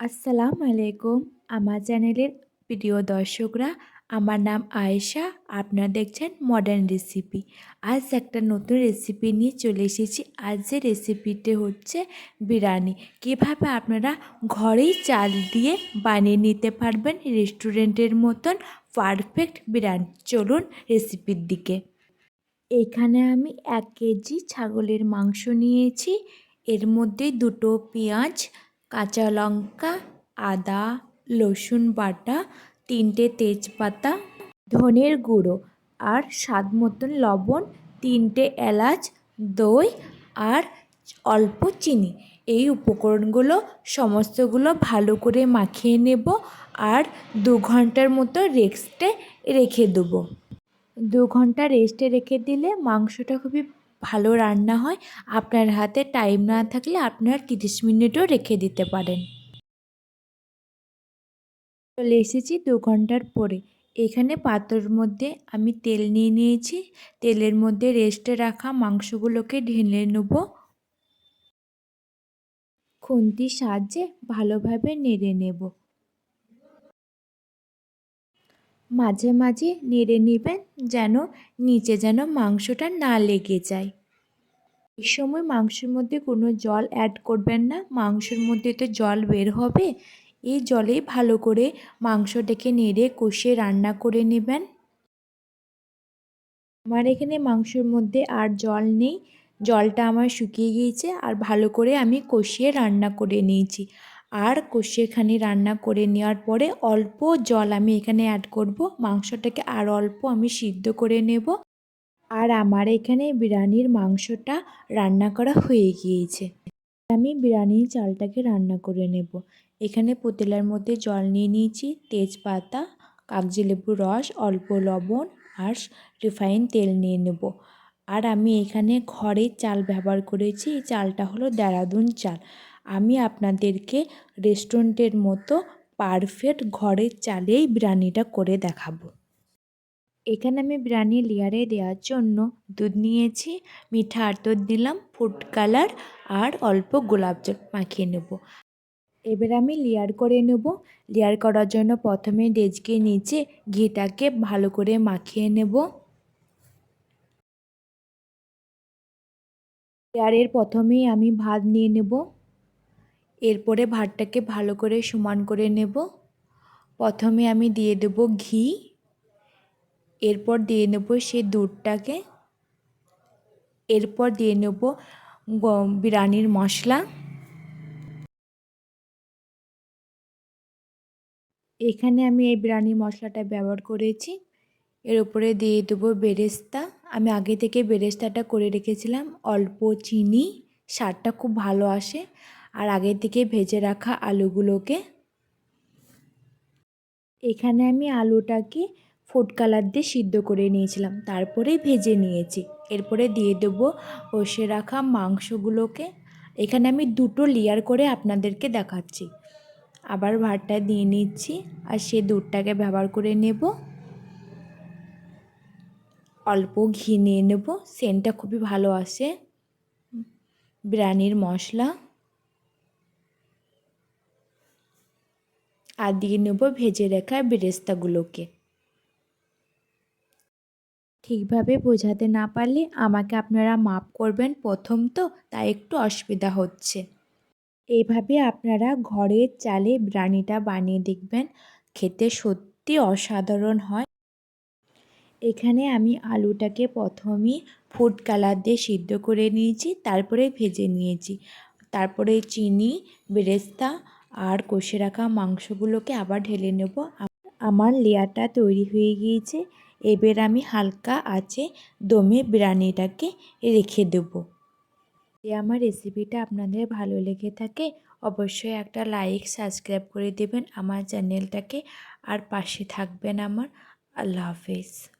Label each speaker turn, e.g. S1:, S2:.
S1: আসসালামু আলাইকুম। আমার চ্যানেলের প্রিয় দর্শকরা, আমার নাম আয়েশা। আপনারা দেখছেন মডার্ন রেসিপি। আজ একটা নতুন রেসিপি নিয়ে চলে এসেছি। আজ যে রেসিপিটি হচ্ছে বিরিয়ানি। কীভাবে আপনারা ঘরেই চাল দিয়ে বানিয়ে নিতে পারবেন রেস্টুরেন্টের মতন পারফেক্ট বিরিয়ানি? চলুন রেসিপির দিকে। এখানে আমি এক কেজি ছাগলের মাংস নিয়েছি। এর মধ্যে দুটো পেঁয়াজ কাঁচা লঙ্কা, আদা, রসুন বাটা, তিনটে তেজপাতা, ধনের গুঁড়ো আর স্বাদ মতন লবণ, তিনটে এলাচ, দই আর অল্প চিনি। এই উপকরণগুলো সমস্তগুলো ভালো করে মাখিয়ে নেব আর দু ঘণ্টার মতো রেস্টে রেখে দেবো। দু ঘণ্টা রেস্টে রেখে দিলে মাংসটা খুবই ভালো রান্না হয়, আপনার হাতে টাইম না থাকলে আপনার তিরিশ মিনিটও রেখে দিতে পারেন। চলে এসেছি দু ঘণ্টার পরে। এখানে পাত্রর মধ্যে আমি তেল নিয়ে নিয়েছি। তেলের মধ্যে রেস্টে রাখা মাংসগুলোকে ঢেলে নেব। খুন্তির সাহায্যে ভালোভাবে নেড়ে নেব। মাঝে মাঝে নেড়ে নেবেন যেন নিচে যেন মাংসটা না লেগে যায়। এই সময় মাংসের মধ্যে কোনো জল অ্যাড করবেন না। মাংসের মধ্যে তো জল বের হবে। এই জলেই ভালো করে মাংসটাকে নেড়ে কষিয়ে রান্না করে নেবেন। আমার এখানে মাংসের মধ্যে আর জল নেই। জলটা আমার শুকিয়ে গিয়েছে। আর ভালো করে আমি কষিয়ে রান্না করে নিয়েছি। আর কষিয়েখানি রান্না করে নেওয়ার পরে অল্প জল আমি এখানে অ্যাড করব। মাংসটাকে আর অল্প আমি সিদ্ধ করে নেব। আর আমার এখানে বিরিয়ানির মাংসটা রান্না করা হয়ে গিয়েছে। আমি বিরিয়ানির চালটাকে রান্না করে নেব। এখানে পতেলার মধ্যে জল নিয়ে নিয়েছি, তেজপাতা, কাগজি লেবুর রস, অল্প লবণ আর রিফাইন তেল নিয়ে নেব। আর আমি এখানে ঘরের চাল ব্যবহার করেছি। এই চালটা হলো দেরাদুন চাল। আমি আপনাদেরকে রেস্টুরেন্টের মতো পারফেক্ট ঘরের চালেই বিরিয়ানিটা করে দেখাবো। এখানে আমি বিরিয়ানি লেয়ারে দেওয়ার জন্য দুধ নিয়েছি, মিঠা আতর দিলাম ফুড কালার আর অল্প গোলাপ জল মাখিয়ে নেব। এবার আমি লেয়ার করে নেব। লেয়ার করার জন্য প্রথমে ডেজকে নিচে ঘিটাকে ভালো করে মাখিয়ে নেব। লেয়ারের প্রথমেই আমি ভাত নিয়ে নেব। এরপরে ভাতটাকে ভালো করে সমান করে নেব। প্রথমে আমি দিয়ে দেব ঘি। এরপর দিয়ে নেব সে দুধটাকে। এরপর দিয়ে নেব বিরিয়ানির মশলা। এখানে আমি এই বিরিয়ানি মশলাটা ব্যবহার করেছি। এর উপরে দিয়ে দেবো বেরেস্তা। আমি আগে থেকে বেরেস্তাটা করে রেখেছিলাম। অল্প চিনি, স্বাদটা খুব ভালো আসে। আর আগে থেকে ভেজে রাখা আলুগুলোকে। এখানে আমি আলুটাকে ফুড কালার দিয়ে সিদ্ধ করে নিয়েছিলাম, তারপরে ভেজে নিয়েছি। এরপরে দিয়ে দেবো কষে রাখা মাংসগুলোকে। এখানে আমি দুটো লেয়ার করে আপনাদেরকে দেখাচ্ছি। আবার ভাতটা দিয়ে নিচ্ছি আর সে দুধটাকে ব্যবহার করে নেব। অল্প ঘি নিয়ে নেব সেন্টটা খুবই ভালো আসে। বিরিয়ানির মশলা। আর দিয়ে নেব, ভেজে রাখা বেরেস্তাগুলোকে। ঠিকভাবে বোঝাতে না পারলে আমাকে আপনারা মাপ করবেন প্রথম তো, তাই একটু অসুবিধা হচ্ছে। এইভাবে আপনারা ঘরের চালে বিরিয়ানিটা বানিয়ে দেখবেন, খেতে সত্যি অসাধারণ হয়। এখানে আমি আলুটাকে প্রথমেই ফুড কালার দিয়ে সিদ্ধ করে নিয়েছি, তারপরে ভেজে নিয়েছি। তারপরে চিনি, বেরেস্তা আর কষে রাখা মাংসগুলোকে আবার ঢেলে নেব। আমার লেয়ারটা তৈরি হয়ে গিয়েছে। এবার আমি হালকা আছে দমে বিরিয়ানিটাকে রেখে দেবো। যদি আমার রেসিপিটা আপনাদের ভালো লেগে থাকে, অবশ্যই একটা লাইক, সাবস্ক্রাইব করে দেবেন আমার চ্যানেলটাকে। আর পাশে থাকবেন আমার। আল্লাহ হাফেজ।